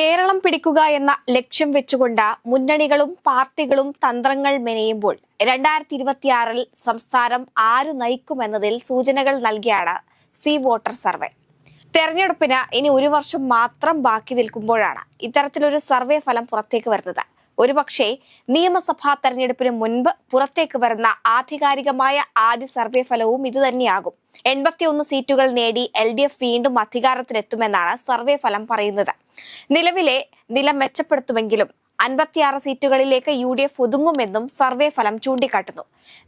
കേരളം പിടിക്കുക എന്ന ലക്ഷ്യം വെച്ചുകൊണ്ട് മുന്നണികളും പാർട്ടികളും തന്ത്രങ്ങൾ മെനയുമ്പോൾ രണ്ടായിരത്തി ഇരുപത്തിയാറിൽ സംസ്ഥാനം ആര് നയിക്കുമെന്നതിൽ സൂചനകൾ നൽകിയാണ് സി വോട്ടർ സർവേ. തെരഞ്ഞെടുപ്പിന് ഇനി ഒരു വർഷം മാത്രം ബാക്കി നിൽക്കുമ്പോഴാണ് ഇത്തരത്തിലൊരു സർവേ ഫലം പുറത്തേക്ക് വരുന്നത്. ഒരുപക്ഷെ നിയമസഭാ തെരഞ്ഞെടുപ്പിന് മുൻപ് പുറത്തേക്ക് വരുന്ന ആധികാരികമായ ആദ്യ സർവേ ഫലവും ഇതുതന്നെയാകും എൺപത്തിയൊന്ന് സീറ്റുകൾ നേടി എൽ ഡി എഫ് വീണ്ടും അധികാരത്തിലെത്തുമെന്നാണ് സർവേ ഫലം പറയുന്നത്. നിലവിലെ നില മെച്ചപ്പെടുത്തുമെങ്കിലും അൻപത്തിയാറ് സീറ്റുകളിലേക്ക് യു ഡി എഫ് ഒതുങ്ങുമെന്നും സർവേ ഫലം ചൂണ്ടിക്കാട്ടുന്നു.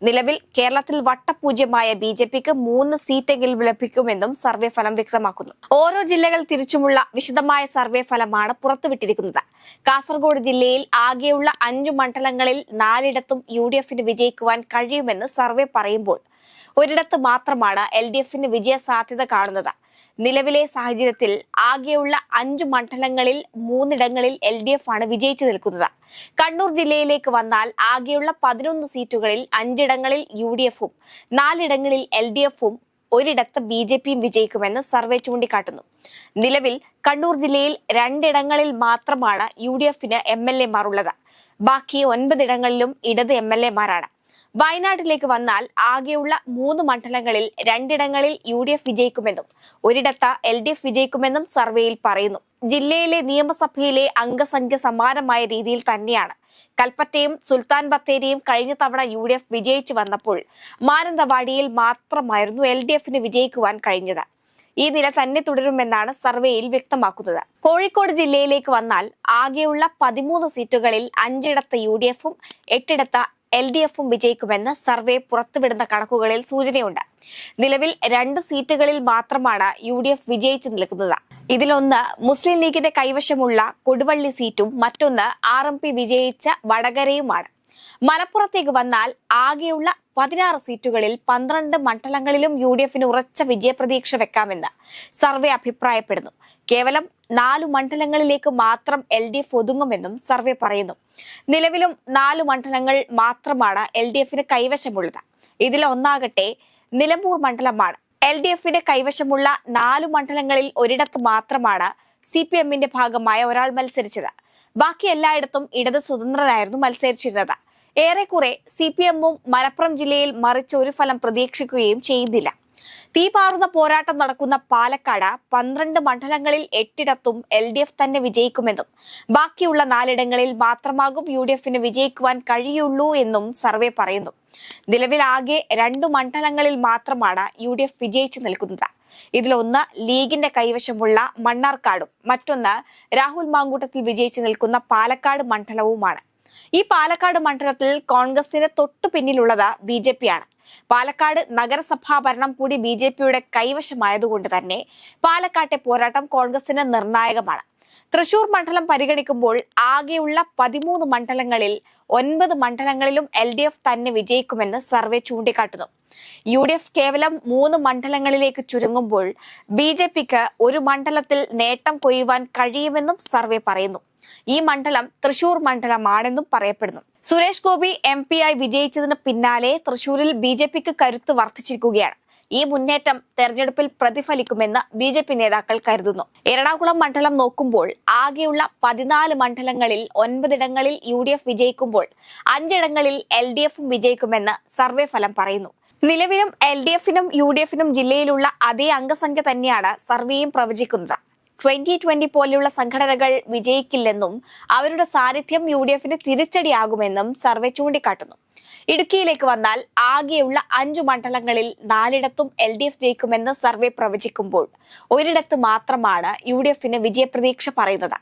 നിലവിൽ കേരളത്തിൽ വട്ടപൂജ്യമായ ബി ജെ പിക്ക് മൂന്ന് സീറ്റെങ്കിലും ലഭിക്കുമെന്നും സർവേ ഫലം വ്യക്തമാക്കുന്നു. ഓരോ ജില്ലകൾ തിരിച്ചുമുള്ള വിശദമായ സർവേ ഫലമാണ് പുറത്തുവിട്ടിരിക്കുന്നത്. കാസർഗോഡ് ജില്ലയിൽ ആകെയുള്ള അഞ്ചു മണ്ഡലങ്ങളിൽ നാലിടത്തും യു ഡി എഫിന് വിജയിക്കുവാൻ കഴിയുമെന്ന് സർവേ പറയുമ്പോൾ ഒരിടത്ത് മാത്രമാണ് എൽ ഡി എഫിന് വിജയ സാധ്യത കാണുന്നത്. നിലവിലെ സാഹചര്യത്തിൽ ആകെയുള്ള അഞ്ചു മണ്ഡലങ്ങളിൽ മൂന്നിടങ്ങളിൽ എൽ ഡി എഫ് ആണ് വിജയിച്ചു നിൽക്കുന്നത്. കണ്ണൂർ ജില്ലയിലേക്ക് വന്നാൽ ആകെയുള്ള പതിനൊന്ന് സീറ്റുകളിൽ അഞ്ചിടങ്ങളിൽ യു ഡി എഫും നാലിടങ്ങളിൽ എൽ ഡി എഫും ഒരിടത്ത് ബി ജെ പിയും വിജയിക്കുമെന്ന് സർവേ ചൂണ്ടിക്കാട്ടുന്നു. നിലവിൽ കണ്ണൂർ ജില്ലയിൽ രണ്ടിടങ്ങളിൽ മാത്രമാണ് യു ഡി എഫിന് എം എൽ എമാർ ഉള്ളത്. ബാക്കി ഒൻപതിടങ്ങളിലും ഇടത് എം എൽ എമാരാണ് വയനാട്ടിലേക്ക് വന്നാൽ ആകെയുള്ള മൂന്ന് മണ്ഡലങ്ങളിൽ രണ്ടിടങ്ങളിൽ യു ഡി എഫ് വിജയിക്കുമെന്നും ഒരിടത്ത് എൽ ഡി എഫ് വിജയിക്കുമെന്നും സർവേയിൽ പറയുന്നു. ജില്ലയിലെ നിയമസഭയിലെ അംഗസംഖ്യ സമാനമായ രീതിയിൽ തന്നെയാണ്. കൽപ്പറ്റയും സുൽത്താൻ ബത്തേരിയും കഴിഞ്ഞ തവണ യു ഡി എഫ് വിജയിച്ചു വന്നപ്പോൾ മാനന്തവാടിയിൽ മാത്രമായിരുന്നു എൽ ഡി എഫിന് വിജയിക്കുവാൻ കഴിഞ്ഞത്. ഈ നില തന്നെ തുടരുമെന്നാണ് സർവേയിൽ വ്യക്തമാക്കുന്നത്. കോഴിക്കോട് ജില്ലയിലേക്ക് വന്നാൽ ആകെയുള്ള പതിമൂന്ന് സീറ്റുകളിൽ അഞ്ചിടത്ത് യു ഡി എഫും എട്ടിടത്ത് എൽ ഡി എഫും വിജയിക്കുമെന്ന് സർവേ പുറത്തുവിടുന്ന കണക്കുകളിൽ സൂചനയുണ്ട്. നിലവിൽ രണ്ട് സീറ്റുകളിൽ മാത്രമാണ് യു ഡി എഫ് വിജയിച്ചു നിൽക്കുന്നത്. ഇതിലൊന്ന് മുസ്ലിം ലീഗിന്റെ കൈവശമുള്ള കൊടുവള്ളി സീറ്റും മറ്റൊന്ന് ആർ എം പി വിജയിച്ച വടകരയുമാണ്. മലപ്പുറത്തേക്ക് വന്നാൽ ആകെയുള്ള പതിനാറ് സീറ്റുകളിൽ പന്ത്രണ്ട് മണ്ഡലങ്ങളിലും യു ഡി എഫിന് ഉറച്ച വിജയപ്രതീക്ഷ വെക്കാമെന്ന് സർവേ അഭിപ്രായപ്പെടുന്നു. കേവലം നാലു മണ്ഡലങ്ങളിലേക്ക് മാത്രം എൽ ഡി എഫ് ഒതുങ്ങുമെന്നും സർവേ പറയുന്നു. നിലവിലും നാലു മണ്ഡലങ്ങൾ മാത്രമാണ് എൽ ഡി എഫിന് കൈവശമുള്ളത്. ഇതിലൊന്നാകട്ടെ നിലമ്പൂർ മണ്ഡലമാണ്. എൽ ഡി എഫിന്റെ കൈവശമുള്ള നാലു മണ്ഡലങ്ങളിൽ ഒരിടത്ത് മാത്രമാണ് സി പി എമ്മിന്റെ ഭാഗമായ ഒരാൾ മത്സരിച്ചത്. ബാക്കി എല്ലായിടത്തും ഇടത് സ്വതന്ത്രരായിരുന്നു മത്സരിച്ചിരുന്നത്. ഏറെക്കുറെ സി പി എമ്മും മലപ്പുറം ജില്ലയിൽ മറിച്ച് ഒരു ഫലം പ്രതീക്ഷിക്കുകയും ചെയ്യുന്നില്ല തീപാറുന്ന പോരാട്ടം നടക്കുന്ന പാലക്കാട് പന്ത്രണ്ട് മണ്ഡലങ്ങളിൽ എട്ടിടത്തും എൽ ഡി എഫ് തന്നെ വിജയിക്കുമെന്നും ബാക്കിയുള്ള നാലിടങ്ങളിൽ മാത്രമാകും യു ഡി എഫിന് വിജയിക്കുവാൻ കഴിയുള്ളൂ എന്നും സർവേ പറയുന്നു. നിലവിൽ ആകെ രണ്ടു മണ്ഡലങ്ങളിൽ മാത്രമാണ് യു ഡി എഫ് വിജയിച്ചു നിൽക്കുന്നത്. ഇതിലൊന്ന് ലീഗിന്റെ കൈവശമുള്ള മണ്ണാർക്കാടും മറ്റൊന്ന് രാഹുൽ മാങ്കൂട്ടത്തിൽ വിജയിച്ചു നിൽക്കുന്ന പാലക്കാട് മണ്ഡലവുമാണ്. ഈ പാലക്കാട് മണ്ഡലത്തിൽ കോൺഗ്രസിന് തൊട്ടു പിന്നിലുള്ളത് ബി ജെ പാലക്കാട് നഗരസഭാ ഭരണം കൂടി ബി ജെ പിയുടെ കൈവശമായതുകൊണ്ട് തന്നെ പാലക്കാട്ടെ പോരാട്ടം കോൺഗ്രസിന് നിർണായകമാണ്. തൃശൂർ മണ്ഡലം പരിഗണിക്കുമ്പോൾ ആകെയുള്ള പതിമൂന്ന് മണ്ഡലങ്ങളിൽ ഒൻപത് മണ്ഡലങ്ങളിലും എൽ ഡി എഫ് തന്നെ വിജയിക്കുമെന്ന് സർവേ ചൂണ്ടിക്കാട്ടുന്നു. യു ഡി എഫ് കേവലം മൂന്ന് മണ്ഡലങ്ങളിലേക്ക് ചുരുങ്ങുമ്പോൾ ബി ജെ പിക്ക് ഒരു മണ്ഡലത്തിൽ നേട്ടം കൊയ്യുവാൻ കഴിയുമെന്നും സർവേ പറയുന്നു. ഈ മണ്ഡലം തൃശൂർ മണ്ഡലമാണെന്നും പറയപ്പെടുന്നു. സുരേഷ് ഗോപി എം പി ആയി വിജയിച്ചതിന് പിന്നാലെ തൃശൂരിൽ ബി ജെ പിക്ക് കരുത്ത് വർദ്ധിച്ചിരിക്കുകയാണ്. ഈ മുന്നേറ്റം തെരഞ്ഞെടുപ്പിൽ പ്രതിഫലിക്കുമെന്ന് ബി ജെ പി നേതാക്കൾ കരുതുന്നു. എറണാകുളം മണ്ഡലം നോക്കുമ്പോൾ ആകെയുള്ള പതിനാല് മണ്ഡലങ്ങളിൽ ഒൻപതിടങ്ങളിൽ യു ഡി എഫ് വിജയിക്കുമ്പോൾ അഞ്ചിടങ്ങളിൽ എൽ ഡി എഫും വിജയിക്കുമെന്ന് സർവേ ഫലം പറയുന്നു. നിലവിലും എൽ ഡി എഫിനും യു ഡി എഫിനും ജില്ലയിലുള്ള അതേ അംഗസംഖ്യ തന്നെയാണ് സർവേയും പ്രവചിക്കുന്നത്. ട്വന്റി ട്വന്റി പോലെയുള്ള സംഘടനകൾ വിജയിക്കില്ലെന്നും അവരുടെ സാന്നിധ്യം യു ഡി എഫിന് തിരിച്ചടിയാകുമെന്നും സർവേ ചൂണ്ടിക്കാട്ടുന്നു. ഇടുക്കിയിലേക്ക് വന്നാൽ ആകെയുള്ള അഞ്ചു മണ്ഡലങ്ങളിൽ നാലിടത്തും എൽ ഡി എഫ് ജയിക്കുമെന്ന് സർവേ പ്രവചിക്കുമ്പോൾ ഒരിടത്ത് മാത്രമാണ് യു ഡി എഫിന് വിജയപ്രതീക്ഷ പറയുന്നത്.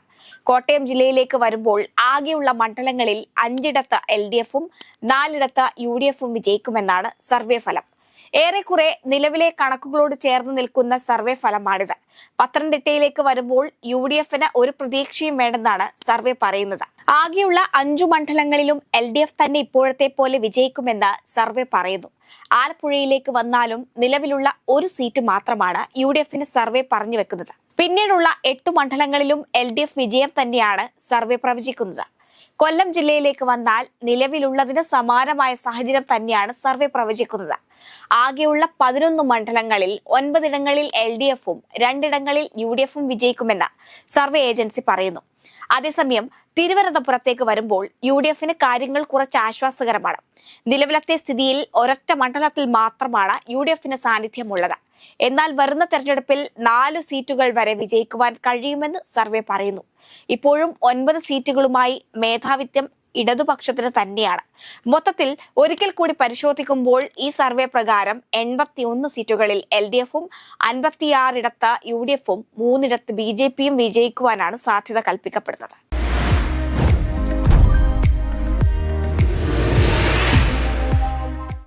കോട്ടയം ജില്ലയിലേക്ക് വരുമ്പോൾ ആകെയുള്ള മണ്ഡലങ്ങളിൽ അഞ്ചിടത്ത് എൽ ഡി എഫും നാലിടത്ത് യു ഡി എഫും വിജയിക്കുമെന്നാണ് സർവേ ഫലം. ഏറെക്കുറെ നിലവിലെ കണക്കുകളോട് ചേർന്ന് നിൽക്കുന്ന സർവേ ഫലമാണിത്. പത്തനംതിട്ടയിലേക്ക് വരുമ്പോൾ യു ഡി എഫിന് ഒരു പ്രതീക്ഷയും വേണ്ടെന്നാണ് സർവേ പറയുന്നത്. ആകെയുള്ള അഞ്ചു മണ്ഡലങ്ങളിലും എൽ ഡി എഫ് തന്നെ ഇപ്പോഴത്തെ പോലെ വിജയിക്കുമെന്ന് സർവേ പറയുന്നു. ആലപ്പുഴയിലേക്ക് വന്നാലും നിലവിലുള്ള ഒരു സീറ്റ് മാത്രമാണ് യു ഡി എഫിന് സർവേ പറഞ്ഞു വെക്കുന്നത് പിന്നീടുള്ള എട്ടു മണ്ഡലങ്ങളിലും എൽ ഡി എഫ് വിജയം തന്നെയാണ് സർവേ പ്രവചിക്കുന്നത്. കൊല്ലം ജില്ലയിലേക്ക് വന്നാൽ നിലവിലുള്ളതിന് സമാനമായ സാഹചര്യം തന്നെയാണ് സർവേ പ്രവചിക്കുന്നത്. ആകെയുള്ള പതിനൊന്ന് മണ്ഡലങ്ങളിൽ ഒൻപതിടങ്ങളിൽ എൽ ഡി എഫും രണ്ടിടങ്ങളിൽ യു ഡി എഫും വിജയിക്കുമെന്ന് സർവേ ഏജൻസി പറയുന്നു. അതേസമയം തിരുവനന്തപുരത്തേക്ക് വരുമ്പോൾ യു ഡി എഫിന് കാര്യങ്ങൾ കുറച്ച് ആശ്വാസകരമാണ്. നിലവിലത്തെ സ്ഥിതിയിൽ ഒരൊറ്റ മണ്ഡലത്തിൽ മാത്രമാണ് യു ഡി എഫിന് സാന്നിധ്യമുള്ളത്. എന്നാൽ വരുന്ന തെരഞ്ഞെടുപ്പിൽ നാല് സീറ്റുകൾ വരെ വിജയിക്കുവാൻ കഴിയുമെന്ന് സർവേ പറയുന്നു. ഇപ്പോഴും ഒൻപത് സീറ്റുകളുമായി മേധാവിത്വം ഇടതുപക്ഷത്തിന് തന്നെയാണ്. മൊത്തത്തിൽ ഒരിക്കൽ കൂടി പരിശോധിക്കുമ്പോൾ ഈ സർവേ പ്രകാരം എൺപത്തിയൊന്ന് സീറ്റുകളിൽ എൽ ഡി എഫും അൻപത്തിയാറിടത്ത് യു ഡി എഫും മൂന്നിടത്ത് ബി ജെ പിയും വിജയിക്കുവാനാണ് സാധ്യത കൽപ്പിക്കപ്പെടുന്നത്.